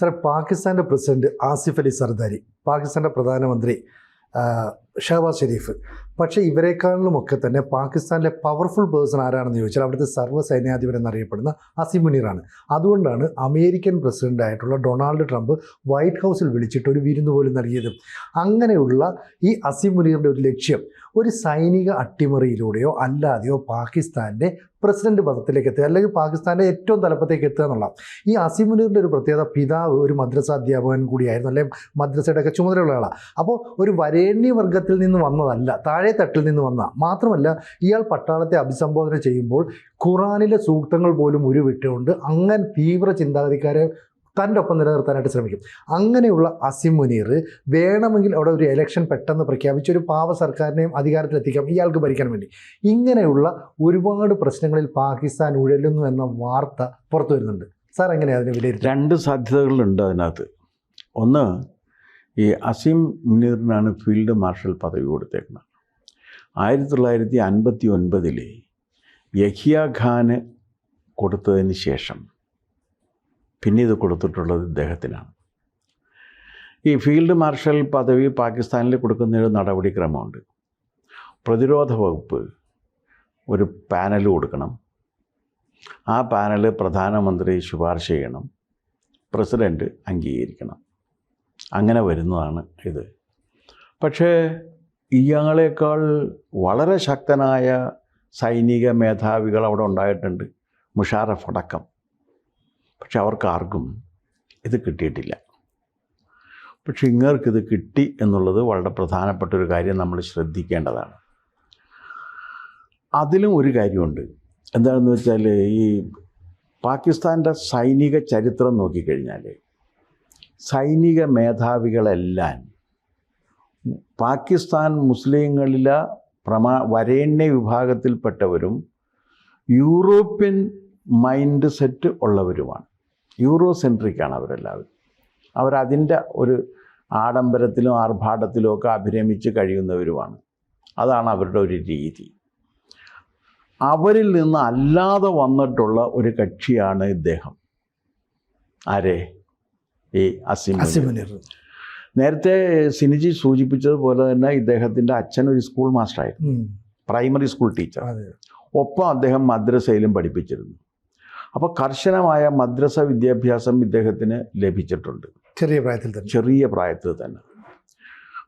സാറേ പാകിസ്ഥാന്റെ പ്രസിഡന്റ് ആസിഫ് അലി സർദാരി പാകിസ്ഥാന്റെ പ്രധാനമന്ത്രി ഷഹബാസ് ഷെരീഫ് പക്ഷേ ഇവരെക്കാളിലുമൊക്കെ തന്നെ പാകിസ്ഥാനിലെ പവർഫുൾ പേഴ്സൺ ആരാണെന്ന് ചോദിച്ചാൽ അവിടുത്തെ സർവ സൈന്യാധിപൻ എന്നറിയപ്പെടുന്ന അസിം മുനീറാണ്. അതുകൊണ്ടാണ് അമേരിക്കൻ പ്രസിഡന്റ് ആയിട്ടുള്ള ഡൊണാൾഡ് ട്രംപ് വൈറ്റ് ഹൗസിൽ വിളിച്ചിട്ട് ഒരു വിരുന്ന് പോലും നൽകിയത്. അങ്ങനെയുള്ള ഈ അസിം മുനീറിന്റെ ഒരു ലക്ഷ്യം ഒരു സൈനിക അട്ടിമറിയിലൂടെയോ അല്ലാതെയോ പാകിസ്ഥാന്റെ പ്രസിഡന്റ് പദത്തിലേക്ക് എത്തുക അല്ലെങ്കിൽ പാകിസ്ഥാന്റെ ഏറ്റവും തലപ്പത്തേക്ക് എത്തുക എന്നുള്ള ഈ അസിം മുനീറിന്റെ ഒരു പ്രത്യേകത പിതാവ് ഒരു മദ്രസ അധ്യാപകൻ കൂടിയായിരുന്നു. അല്ലെങ്കിൽ മദ്രസയുടെ ഒക്കെ ചുമതലയുള്ള ആളാണ്. അപ്പോൾ ഒരു വരേണ്യ വർഗത്തിൽ നിന്ന് വന്നതല്ല താഴെ തട്ടിൽ നിന്ന് വന്ന മാത്രമല്ല ഇയാൾ പട്ടാളത്തെ അഭിസംബോധന ചെയ്യുമ്പോൾ ഖുറാനിലെ സൂക്തങ്ങൾ പോലും ഉരുവിട്ടുകൊണ്ട് അങ്ങനെ തീവ്ര ചിന്താഗതിക്കാരെ തന്റെ ഒപ്പം നിലനിർത്താനായിട്ട് ശ്രമിക്കും. അങ്ങനെയുള്ള അസിം മുനീർ വേണമെങ്കിൽ അവിടെ ഒരു എലക്ഷൻ പെട്ടെന്ന് പ്രഖ്യാപിച്ച് ഒരു പാവ സർക്കാരിനെയും അധികാരത്തിലെത്തിക്കാം ഇയാൾക്ക് ഭരിക്കാൻ വേണ്ടി. ഇങ്ങനെയുള്ള ഒരുപാട് പ്രശ്നങ്ങളിൽ പാകിസ്ഥാൻ ഉഴലുന്നു എന്ന വാർത്ത പുറത്തു വരുന്നുണ്ട്. സാർ എങ്ങനെയാണ് അതിനെ വിലയിരുത്തുന്നത്? രണ്ട് സാധ്യതകളുണ്ട് അതിനകത്ത്. ഒന്ന് ഈ അസിം മുനീറിനാണ് ഫീൽഡ് മാർഷൽ പദവി കൊടുത്തേക്കുന്നത്. ആയിരത്തി തൊള്ളായിരത്തി അൻപത്തി ഒൻപതിൽ യഹിയ ഖാന് കൊടുത്തതിന് ശേഷം പിന്നെ ഇത് കൊടുത്തിട്ടുള്ളത് ഇദ്ദേഹത്തിനാണ്. ഈ ഫീൽഡ് മാർഷൽ പദവി പാകിസ്ഥാനിൽ കൊടുക്കുന്ന ഒരു നടപടിക്രമമുണ്ട്. പ്രതിരോധ വകുപ്പ് ഒരു പാനൽ കൊടുക്കണം. ആ പാനൽ പ്രധാനമന്ത്രി ശുപാർശ ചെയ്യണം. പ്രസിഡന്റ് അംഗീകരിക്കണം. അങ്ങനെ വരുന്നതാണ് ഇത്. പക്ഷേ ഇയാളേക്കാൾ വളരെ ശക്തനായ സൈനിക മേധാവികൾ അവിടെ ഉണ്ടായിട്ടുണ്ട്. മുഷാറഫ് അടക്കം. പക്ഷെ അവർക്ക് ആർക്കും ഇത് കിട്ടിയിട്ടില്ല. പക്ഷെ ഇങ്ങർക്കിത് കിട്ടി എന്നുള്ളത് വളരെ പ്രധാനപ്പെട്ട ഒരു കാര്യം നമ്മൾ ശ്രദ്ധിക്കേണ്ടതാണ്. അതിലും ഒരു കാര്യമുണ്ട്. എന്താണെന്ന് വെച്ചാൽ ഈ പാകിസ്ഥാന്റെ സൈനിക ചരിത്രം നോക്കിക്കഴിഞ്ഞാൽ സൈനിക മേധാവികളെല്ലാം പാകിസ്ഥാൻ മുസ്ലിങ്ങളിലെ പ്രമാ വരേണ്യ വിഭാഗത്തിൽപ്പെട്ടവരും യൂറോപ്യൻ മൈൻഡ് സെറ്റ് ഉള്ളവരുമാണ്. യൂറോ സെൻട്രിക്കാണ് അവരെല്ലാവരും. അവരതിന്റെ ഒരു ആഡംബരത്തിലും ആർഭാടത്തിലും ഒക്കെ അഭിരമിച്ച് കഴിയുന്നവരുമാണ്. അതാണ് അവരുടെ ഒരു രീതി. അവരിൽ നിന്ന് അല്ലാതെ വന്നിട്ടുള്ള ഒരു കക്ഷിയാണ് ഇദ്ദേഹം. ആരെ? ഈ അസിം അസിം മുനീർ. മുനീർ നേരത്തെ സിനിജി സൂചിപ്പിച്ചതുപോലെ തന്നെ ഇദ്ദേഹത്തിന്റെ അച്ഛൻ ഒരു സ്കൂൾ മാസ്റ്ററായിരുന്നു. പ്രൈമറി സ്കൂൾ ടീച്ചർ ഒപ്പം അദ്ദേഹം മദ്രസയിലും പഠിപ്പിച്ചിരുന്നു. അപ്പോൾ കർശനമായ മദ്രസ വിദ്യാഭ്യാസം ഇദ്ദേഹത്തിന് ലഭിച്ചിട്ടുണ്ട്. ചെറിയ പ്രായത്തിൽ തന്നെ. ചെറിയ പ്രായത്തിൽ തന്നെ.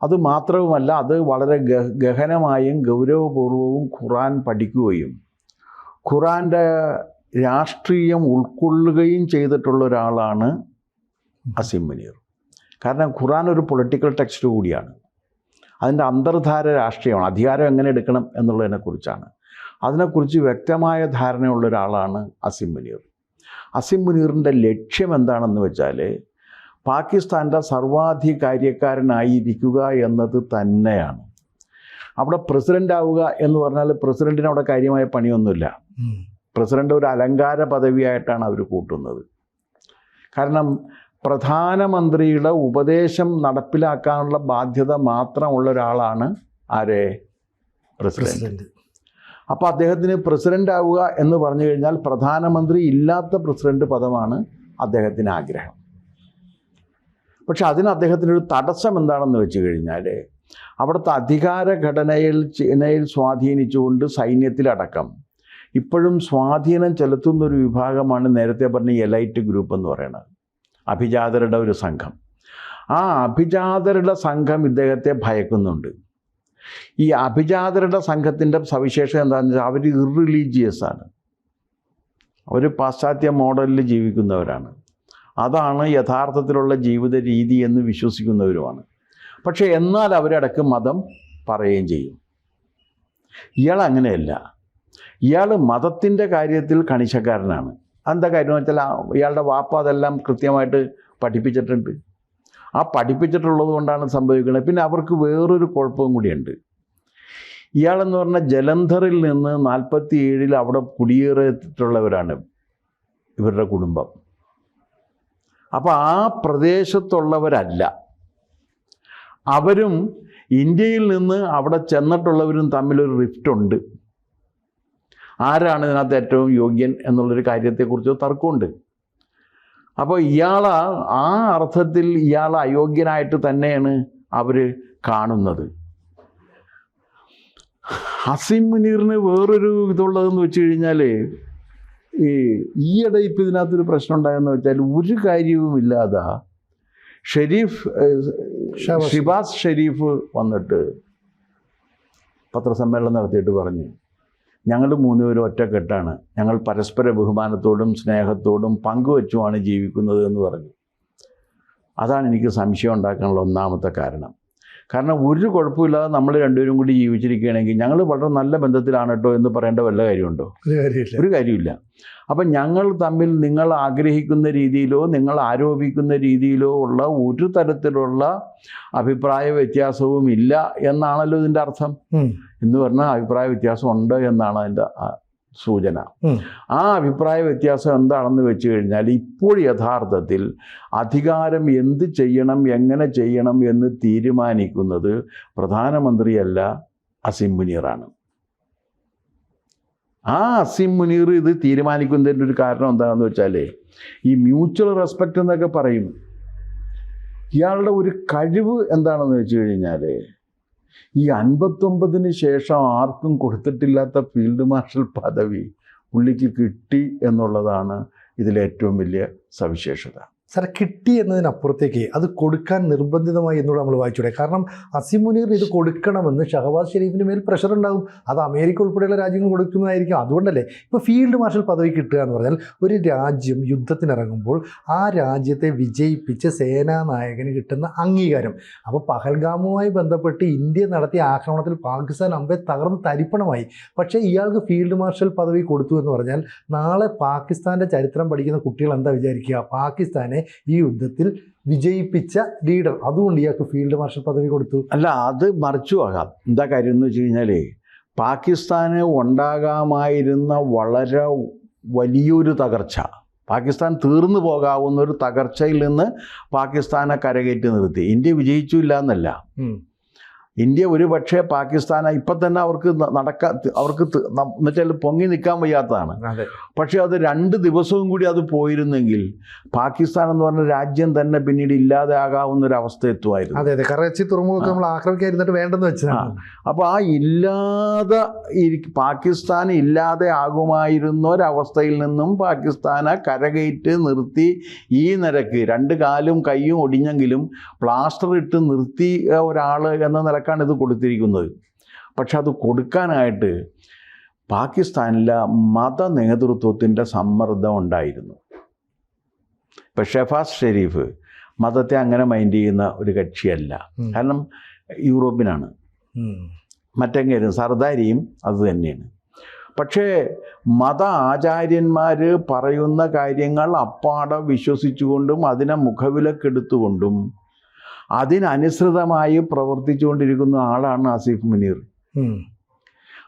അത് മാത്രവുമല്ല അത് വളരെ ഗഹനമായും ഗൗരവപൂർവവും ഖുറാൻ പഠിക്കുകയും ഖുറാന്റെ രാഷ്ട്രീയം ഉൾക്കൊള്ളുകയും ചെയ്തിട്ടുള്ള ഒരാളാണ് അസിം മുനീർ. കാരണം ഖുറാൻ ഒരു പൊളിറ്റിക്കൽ ടെക്സ്റ്റ് കൂടിയാണ്. അതിന്റെ അന്തർധാര രാഷ്ട്രീയമാണ്. അധികാരം എങ്ങനെ എടുക്കണം എന്നുള്ളതിനെക്കുറിച്ചാണ് അതിനെക്കുറിച്ച് വ്യക്തമായ ധാരണയുള്ള ഒരാളാണ് അസിം മുനീർ. അസിം മുനീറിന്റെ ലക്ഷ്യം എന്താണെന്ന് വെച്ചാൽ പാകിസ്ഥാന്റെ സർവാധികാര്യക്കാരനായിരിക്കുക എന്നത് തന്നെയാണ്. അവിടെ പ്രസിഡന്റ് ആവുക എന്ന് പറഞ്ഞാൽ പ്രസിഡന്റിന് അവിടെ കാര്യമായ പണിയൊന്നുമില്ല. പ്രസിഡന്റ് ഒരു അലങ്കാര പദവിയായിട്ടാണ് അവർ കൂട്ടുന്നത്. കാരണം പ്രധാനമന്ത്രിയുടെ ഉപദേശം നടപ്പിലാക്കാനുള്ള ബാധ്യത മാത്രമുള്ള ഒരാളാണ് ആരെ? പ്രസിഡന്റ്. അപ്പോൾ അദ്ദേഹത്തിന് പ്രസിഡന്റ് ആവുക എന്ന് പറഞ്ഞു കഴിഞ്ഞാൽ പ്രധാനമന്ത്രി ഇല്ലാത്ത പ്രസിഡന്റ് പദമാണ് അദ്ദേഹത്തിന് ആഗ്രഹം. പക്ഷെ അതിന് അദ്ദേഹത്തിനൊരു തടസ്സം എന്താണെന്ന് വെച്ച് കഴിഞ്ഞാൽ അവിടുത്തെ അധികാര ഘടനയിൽ ചൈനയിൽ സ്വാധീനിച്ചുകൊണ്ട് സൈന്യത്തിലടക്കം ഇപ്പോഴും സ്വാധീനം ചെലുത്തുന്ന ഒരു വിഭാഗമാണ് നേരത്തെ പറഞ്ഞ എലൈറ്റ് ഗ്രൂപ്പ് എന്ന് പറയുന്നത്. അഭിജാതരുടെ ഒരു സംഘം. ആ അഭിജാതരുടെ സംഘം ഇദ്ദേഹത്തെ ഭയക്കുന്നുണ്ട്. ഈ അഭിജാതരുടെ സംഘത്തിന്റെ സവിശേഷത എന്താണെന്ന് വെച്ചാൽ അവർ ഇറിലീജിയസ് ആണ്. അവർ പാശ്ചാത്യ മോഡലിൽ ജീവിക്കുന്നവരാണ്. അതാണ് യഥാർത്ഥത്തിലുള്ള ജീവിത രീതി എന്ന് വിശ്വസിക്കുന്നവരുമാണ്. പക്ഷേ എന്നാൽ അവരടക്ക് മതം പറയുകയും ചെയ്യും. ഇയാൾ അങ്ങനെയല്ല. ഇയാൾ മതത്തിന്റെ കാര്യത്തിൽ കണിശക്കാരനാണ്. എന്താ കാര്യം വെച്ചാൽ ഇയാളുടെ വാപ്പ അതെല്ലാം കൃത്യമായിട്ട് പഠിപ്പിച്ചിട്ടുണ്ട്. ആ പഠിപ്പിച്ചിട്ടുള്ളത് കൊണ്ടാണ് സംഭവിക്കുന്നത്. പിന്നെ അവർക്ക് വേറൊരു കുഴപ്പവും കൂടിയുണ്ട്. ഇയാളെന്ന് പറഞ്ഞാൽ ജലന്ധറിൽ നിന്ന് നാൽപ്പത്തി ഏഴിൽ അവിടെ കുടിയേറിയിട്ടുള്ളവരാണ് ഇവരുടെ കുടുംബം. അപ്പോൾ ആ പ്രദേശത്തുള്ളവരല്ല. അവരും ഇന്ത്യയിൽ നിന്ന് അവിടെ ചെന്നിട്ടുള്ളവരും തമ്മിലൊരു റിഫ്റ്റ് ഉണ്ട്. ആരാണ് ഇതിനകത്ത് ഏറ്റവും യോഗ്യൻ എന്നുള്ളൊരു കാര്യത്തെക്കുറിച്ച് തർക്കമുണ്ട്. അപ്പോൾ ഇയാൾ ആ അർത്ഥത്തിൽ ഇയാൾ അയോഗ്യനായിട്ട് തന്നെയാണ് അവർ കാണുന്നത്. ഹസീം മുനീറിന് വേറൊരു ഇതുള്ളതെന്ന് വെച്ച് കഴിഞ്ഞാൽ ഈ ഈയിടെ ഇപ്പം ഇതിനകത്തൊരു പ്രശ്നം ഉണ്ടായെന്ന് വെച്ചാൽ ഒരു കാര്യവുമില്ലാതെ ഷെരീഫ് ഷിബാസ് ഷെരീഫ് വന്നിട്ട് പത്രസമ്മേളനം നടത്തിയിട്ട് പറഞ്ഞു. ഞങ്ങൾ മൂന്നുപേരും ഒറ്റക്കെട്ടാണ്. ഞങ്ങൾ പരസ്പര ബഹുമാനത്തോടും സ്നേഹത്തോടും പങ്കുവച്ചുമാണ് ജീവിക്കുന്നത് എന്ന് പറഞ്ഞു. അതാണ് എനിക്ക് സംശയം ഉണ്ടാക്കാനുള്ള ഒന്നാമത്തെ കാരണം. കാരണം ഒരു കുഴപ്പമില്ലാതെ നമ്മൾ രണ്ടുപേരും കൂടി ജീവിച്ചിരിക്കുകയാണെങ്കിൽ ഞങ്ങൾ വളരെ നല്ല ബന്ധത്തിലാണ് കേട്ടോ എന്ന് പറയേണ്ട വല്ല കാര്യമുണ്ടോ? ഒരു കാര്യമില്ല. അപ്പം ഞങ്ങൾ തമ്മിൽ നിങ്ങൾ ആഗ്രഹിക്കുന്ന രീതിയിലോ നിങ്ങൾ ആരോപിക്കുന്ന രീതിയിലോ ഉള്ള ഒരു തരത്തിലുള്ള അഭിപ്രായ വ്യത്യാസവും ഇല്ല എന്നാണല്ലോ ഇതിന്റെ അർത്ഥം. എന്ന് പറഞ്ഞാൽ അഭിപ്രായ വ്യത്യാസം ഉണ്ട് എന്നാണ് അതിന്റെ സൂചന. ആ അഭിപ്രായ വ്യത്യാസം എന്താണെന്ന് വെച്ച് കഴിഞ്ഞാൽ ഇപ്പോൾ യഥാർത്ഥത്തിൽ അധികാരം എന്ത് ചെയ്യണം എങ്ങനെ ചെയ്യണം എന്ന് തീരുമാനിക്കുന്നത് പ്രധാനമന്ത്രിയല്ല അസിം മുനീറാണ്. ആ അസിം മുനീർ ഇത് തീരുമാനിക്കുന്നതിന്റെ ഒരു കാരണം എന്താണെന്ന് വെച്ചാലേ ഈ മ്യൂച്വൽ റെസ്പെക്റ്റ് എന്നൊക്കെ പറയും. ഇയാളുടെ ഒരു കഴിവ് എന്താണെന്ന് വെച്ച് കഴിഞ്ഞാൽ ഈ അൻപത്തൊമ്പതിന് ശേഷം ആർക്കും കൊടുത്തിട്ടില്ലാത്ത ഫീൽഡ് മാർഷൽ പദവി പുള്ളിക്ക് കിട്ടി എന്നുള്ളതാണ് ഇതിലേറ്റവും വലിയ സവിശേഷത. സാർ കിട്ടി എന്നതിനപ്പുറത്തേക്ക് അത് കൊടുക്കാൻ നിർബന്ധിതമായി എന്നുള്ള നമ്മൾ വായിച്ചൂടെ. കാരണം അസിം മുനീർ ഇത് കൊടുക്കണമെന്ന് ഷഹബാസ് ഷെരീഫിന് മേൽ പ്രഷർ ഉണ്ടാകും. അത് അമേരിക്ക ഉൾപ്പെടെയുള്ള രാജ്യങ്ങൾ കൊടുക്കുന്നതായിരിക്കും. അതുകൊണ്ടല്ലേ ഇപ്പോൾ ഫീൽഡ് മാർഷൽ പദവി കിട്ടുക എന്ന് പറഞ്ഞാൽ ഒരു രാജ്യം യുദ്ധത്തിനിറങ്ങുമ്പോൾ ആ രാജ്യത്തെ വിജയിപ്പിച്ച് സേനാനായകന് കിട്ടുന്ന അംഗീകാരം. അപ്പോൾ പഹൽഗാമുമായി ബന്ധപ്പെട്ട് ഇന്ത്യ നടത്തിയ ആക്രമണത്തിൽ പാകിസ്ഥാൻ അമ്പെ തകർന്ന് തരിപ്പണമായി. പക്ഷേ ഇയാൾക്ക് ഫീൽഡ് മാർഷൽ പദവി കൊടുത്തു എന്ന് പറഞ്ഞാൽ നാളെ പാകിസ്ഥാന്റെ ചരിത്രം പഠിക്കുന്ന കുട്ടികൾ എന്താ വിചാരിക്കുക? പാകിസ്ഥാനെ ഈ യുദ്ധത്തിൽ വിജയിപ്പിച്ച ലീഡർ അതുകൊണ്ട് ഇയാൾക്ക് ഫീൽഡ് മാർഷൽ പദവി കൊടുത്തു. അല്ല അത് മറിച്ചു ആകാം എന്താ കാര്യം എന്ന് വെച്ച് കഴിഞ്ഞാൽ പാകിസ്ഥാന് ഉണ്ടാകാമായിരുന്ന വളരെ വലിയൊരു തകർച്ച. പാകിസ്ഥാൻ തീർന്നു പോകാവുന്ന ഒരു തകർച്ചയിൽ നിന്ന് പാകിസ്ഥാനെ കരകയറ്റി നിർത്തി. ഇന്ത്യ വിജയിച്ചു ഇല്ല എന്നല്ല. ഇന്ത്യ ഒരു പക്ഷേ പാകിസ്ഥാനെ ഇപ്പം തന്നെ അവർക്ക് നടക്ക അവർക്ക് എന്നുവെച്ചാൽ പൊങ്ങി നിൽക്കാൻ വയ്യാത്തതാണ്. പക്ഷേ അത് രണ്ട് ദിവസവും കൂടി അത് പോയിരുന്നെങ്കിൽ പാകിസ്ഥാൻ എന്ന് പറഞ്ഞ രാജ്യം തന്നെ പിന്നീട് ഇല്ലാതെ ആകാവുന്ന ഒരു അവസ്ഥ എത്തുമായിരുന്നു അതെ. അതെ കറാച്ചി തുറമുഖമൊക്കെ നമ്മൾ ആക്രമിക്കാതിരുന്നിട്ട് വേണ്ടെന്ന് വെച്ചാൽ അപ്പോൾ ആ ഇല്ലാതെ പാകിസ്ഥാൻ ഇല്ലാതെ ആകുമായിരുന്ന ഒരവസ്ഥയിൽ നിന്നും പാകിസ്ഥാനെ കരകയറ്റ് നിർത്തി ഈ നിരക്ക് രണ്ട് കാലും കൈയും ഒടിഞ്ഞെങ്കിലും പ്ലാസ്റ്റർ ഇട്ട് നിർത്തി ഒരാൾ എന്ന നിലക്കാണ് ഇത് കൊടുത്തിരിക്കുന്നത്. പക്ഷെ അത് കൊടുക്കാനായിട്ട് പാകിസ്ഥാനിലെ മത നേതൃത്വത്തിന്റെ സമ്മർദ്ദം ഉണ്ടായിരുന്നു. ഇപ്പം ഷെഫാസ് ഷെരീഫ് മതത്തെ അങ്ങനെ മൈൻഡ് ചെയ്യുന്ന ഒരു കക്ഷിയല്ല. കാരണം യൂറോപ്പിനാണ് മറ്റെങ്ങനെയും മറ്റെങ്കിലും സർദാരിയും അത് തന്നെയാണ്. പക്ഷേ മത ആചാര്യന്മാർ പറയുന്ന കാര്യങ്ങൾ അപ്പാടെ വിശ്വസിച്ചുകൊണ്ടും അതിനെ മുഖവിലക്കെടുത്തുകൊണ്ടും അതിനനുസൃതമായി പ്രവർത്തിച്ചുകൊണ്ടിരിക്കുന്ന ആളാണ് ആസിഫ് മുനീർ.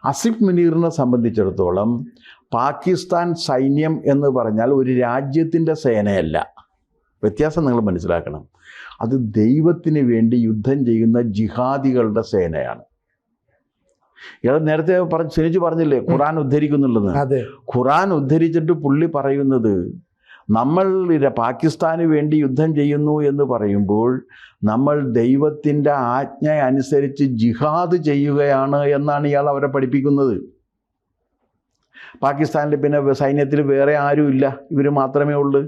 അസിഫ് മുനീറിനെ സംബന്ധിച്ചിടത്തോളം പാകിസ്ഥാൻ സൈന്യം എന്ന് പറഞ്ഞാൽ ഒരു രാജ്യത്തിന്റെ സേനയല്ല. വ്യത്യാസം നിങ്ങൾ മനസ്സിലാക്കണം. അത് ദൈവത്തിന് വേണ്ടി യുദ്ധം ചെയ്യുന്ന ജിഹാദികളുടെ സേനയാണ്. ഇയാൾ നേരത്തെ പറഞ്ഞ് സുനിച്ച് പറഞ്ഞില്ലേ ഖുറാൻ ഉദ്ധരിക്കുന്നുള്ളത് ഖുറാൻ ഉദ്ധരിച്ചിട്ട് പുള്ളി പറയുന്നത് നമ്മൾ പാകിസ്ഥാന് വേണ്ടി യുദ്ധം ചെയ്യുന്നു എന്ന് പറയുമ്പോൾ നമ്മൾ ദൈവത്തിന്റെ ആജ്ഞ അനുസരിച്ച് ജിഹാദ് ചെയ്യുകയാണ് എന്നാണ് ഇയാൾ അവരെ പഠിപ്പിക്കുന്നത്. പാകിസ്ഥാനിൽ പിന്നെ സൈന്യത്തിൽ വേറെ ആരുമില്ല ഇവർ മാത്രമേ ഉള്ളൂ.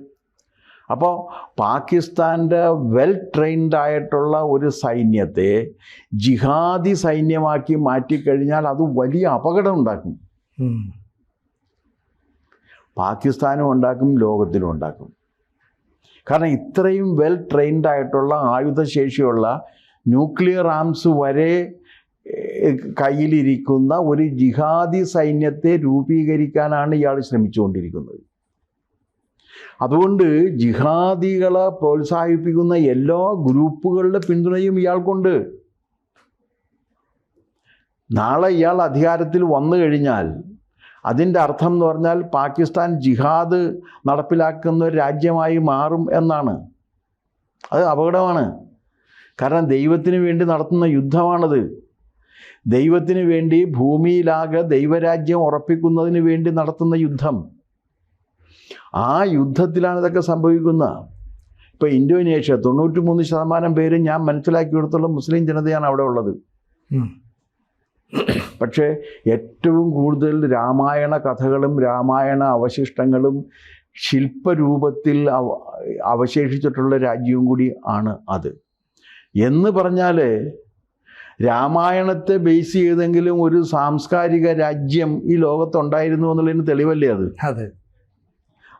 അപ്പോൾ പാകിസ്ഥാന്റെ വെൽ ട്രെയിൻഡ് ആയിട്ടുള്ള ഒരു സൈന്യത്തെ ജിഹാദി സൈന്യമാക്കി മാറ്റിക്കഴിഞ്ഞാൽ അത് വലിയ അപകടം ഉണ്ടാക്കും. പാകിസ്ഥാനും ഉണ്ടാക്കും ലോകത്തിലും ഉണ്ടാക്കും. കാരണം ഇത്രയും വെൽ ട്രെയിൻഡ് ആയിട്ടുള്ള ആയുധശേഷിയുള്ള ന്യൂക്ലിയർ ആംസ് വരെ കയ്യിലിരിക്കുന്ന ഒരു ജിഹാദി സൈന്യത്തെ രൂപീകരിക്കാനാണ് ഇയാൾ ശ്രമിച്ചുകൊണ്ടിരിക്കുന്നത്. അതുകൊണ്ട് ജിഹാദികളെ പ്രോത്സാഹിപ്പിക്കുന്ന എല്ലാ ഗ്രൂപ്പുകളുടെ പിന്തുണയും ഇയാൾക്കുണ്ട്. നാളെ ഇയാൾ അധികാരത്തിൽ വന്നു കഴിഞ്ഞാൽ അതിന്റെ അർത്ഥം എന്ന് പറഞ്ഞാൽ പാകിസ്ഥാൻ ജിഹാദ് നടപ്പിലാക്കുന്ന ഒരു രാജ്യമായി മാറും എന്നാണ്. അത് അപകടമാണ്. കാരണം ദൈവത്തിന് വേണ്ടി നടത്തുന്ന യുദ്ധമാണത്. ദൈവത്തിന് വേണ്ടി ഭൂമിയിലാകെ ദൈവരാജ്യം ഉറപ്പിക്കുന്നതിന് വേണ്ടി നടത്തുന്ന യുദ്ധം. ആ യുദ്ധത്തിലാണ് ഇതൊക്കെ സംഭവിക്കുന്നത് ഇപ്പോൾ ഇന്തോനേഷ്യ തൊണ്ണൂറ്റി മൂന്ന് ശതമാനം പേര് ഞാൻ മനസ്സിലാക്കി കൊടുത്തുള്ള മുസ്ലിം ജനതയാണ് അവിടെ ഉള്ളത്. പക്ഷേ ഏറ്റവും കൂടുതൽ രാമായണ കഥകളും രാമായണ അവശിഷ്ടങ്ങളും ശില്പരൂപത്തിൽ അവ- അവശേഷിച്ചിട്ടുള്ള രാജ്യവും കൂടി ആണ് അത്. എന്ന് പറഞ്ഞാൽ രാമായണത്തെ ബേസ് ചെയ്തെങ്കിലും ഒരു സാംസ്കാരിക രാജ്യം ഈ ലോകത്തുണ്ടായിരുന്നു എന്നുള്ളതിന് തെളിവല്ലേ അത്? അതെ.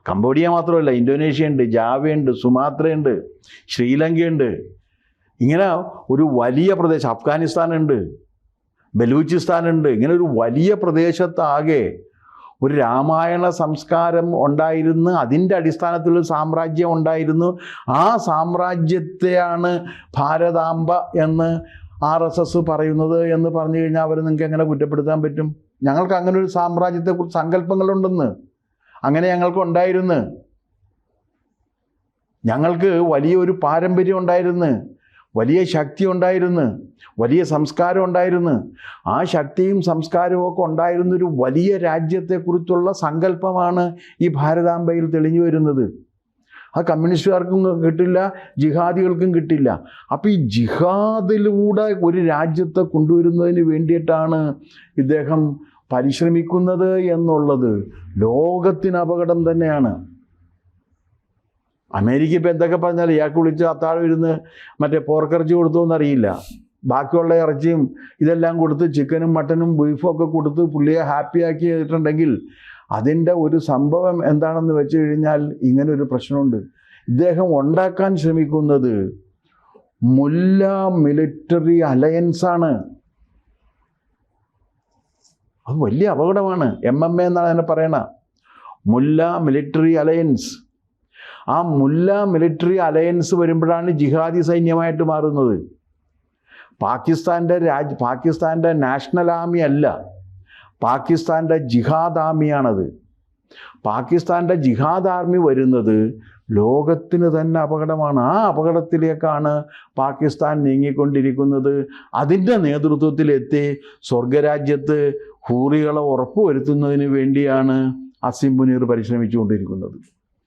കംബോഡിയ മാത്രമല്ല ഇന്തോനേഷ്യ ഉണ്ട് ജാവയുണ്ട് സുമാത്രയുണ്ട് ശ്രീലങ്കയുണ്ട്. ഇങ്ങനെ ഒരു വലിയ പ്രദേശം അഫ്ഗാനിസ്ഥാൻ ഉണ്ട് ഇങ്ങനെ ഒരു വലിയ പ്രദേശത്താകെ ഒരു രാമായണ സംസ്കാരം ഉണ്ടായിരുന്നു. അതിന്റെ അടിസ്ഥാനത്തിൽ ഒരു സാമ്രാജ്യം ഉണ്ടായിരുന്നു. ആ സാമ്രാജ്യത്തെയാണ് ഭാരതാംബ എന്ന് ആർ എസ് എസ് പറയുന്നത് എന്ന് പറഞ്ഞു കഴിഞ്ഞാൽ അവർ നിങ്ങൾക്ക് എങ്ങനെ കുറ്റപ്പെടുത്താൻ പറ്റും? ഞങ്ങൾക്ക് അങ്ങനെ ഒരു സാമ്രാജ്യത്തെക്കുറിച്ച് സങ്കല്പങ്ങളുണ്ടെന്ന്. അങ്ങനെ ഞങ്ങൾക്ക് ഉണ്ടായിരുന്നു. ഞങ്ങൾക്ക് വലിയൊരു പാരമ്പര്യം ഉണ്ടായിരുന്നു. വലിയ ശക്തി ഉണ്ടായിരുന്നു വലിയ സംസ്കാരം ഉണ്ടായിരുന്നു. ആ ശക്തിയും സംസ്കാരവും ഒക്കെ ഉണ്ടായിരുന്നൊരു വലിയ രാജ്യത്തെക്കുറിച്ചുള്ള സങ്കല്പമാണ് ഈ ഭാരതാംബയിൽ തെളിഞ്ഞു വരുന്നത്. ആ കമ്മ്യൂണിസ്റ്റുകാർക്കും കിട്ടില്ല ജിഹാദികൾക്കും കിട്ടില്ല. അപ്പോൾ ഈ ജിഹാദിലൂടെ ഒരു രാജ്യത്തെ കൊണ്ടുവരുന്നതിന് വേണ്ടിയിട്ടാണ് ഇദ്ദേഹം പരിശ്രമിക്കുന്നത് എന്നുള്ളത്. ലോകത്തിന് അപകടം തന്നെയാണ്. അമേരിക്ക ഇപ്പം എന്തൊക്കെ പറഞ്ഞാൽ ഇയാൾക്ക് വിളിച്ച് അത്താഴം ഇരുന്ന് മറ്റേ പോർക്കിറച്ചി കൊടുത്തു എന്നറിയില്ല. ബാക്കിയുള്ള ഇറച്ചിയും ഇതെല്ലാം കൊടുത്ത് ചിക്കനും മട്ടനും ബീഫും ഒക്കെ കൊടുത്ത് പുള്ളിയെ ഹാപ്പി ആക്കി ചെയ്തിട്ടുണ്ടെങ്കിൽ അതിന്റെ ഒരു സംഭവം എന്താണെന്ന് വെച്ച് കഴിഞ്ഞാൽ ഇങ്ങനെ ഒരു പ്രശ്നമുണ്ട്. ഇദ്ദേഹം ഉണ്ടാക്കാൻ ശ്രമിക്കുന്നത് മുല്ല മിലിറ്ററി അലയൻസാണ് അത് വലിയ അപകടമാണ്. എം എം എ എന്നാണ് അതിനെ പറയണ. മുല്ല മിലിറ്ററി അലയൻസ്. ആ മുല്ല മിലിറ്ററി അലയൻസ് വരുമ്പോഴാണ് ജിഹാദി സൈന്യമായിട്ട് മാറുന്നത്. പാകിസ്ഥാന്റെ രാജ് പാകിസ്ഥാന്റെ നാഷണൽ ആർമി അല്ല. പാകിസ്ഥാന്റെ ജിഹാദ് ആർമിയാണത് പാകിസ്ഥാന്റെ ജിഹാദ് ആർമി വരുന്നത് ലോകത്തിന് തന്നെ അപകടമാണ്. ആ അപകടത്തിലേക്കാണ് പാകിസ്ഥാൻ നീങ്ങിക്കൊണ്ടിരിക്കുന്നത്. അതിന്റെ നേതൃത്വത്തിലെത്തി സ്വർഗരാജ്യത്ത് ഹൂറികളെ ഉറപ്പുവരുത്തുന്നതിന് വേണ്ടിയാണ് അസിം മുനീർ പരിശ്രമിച്ചുകൊണ്ടിരിക്കുന്നത്.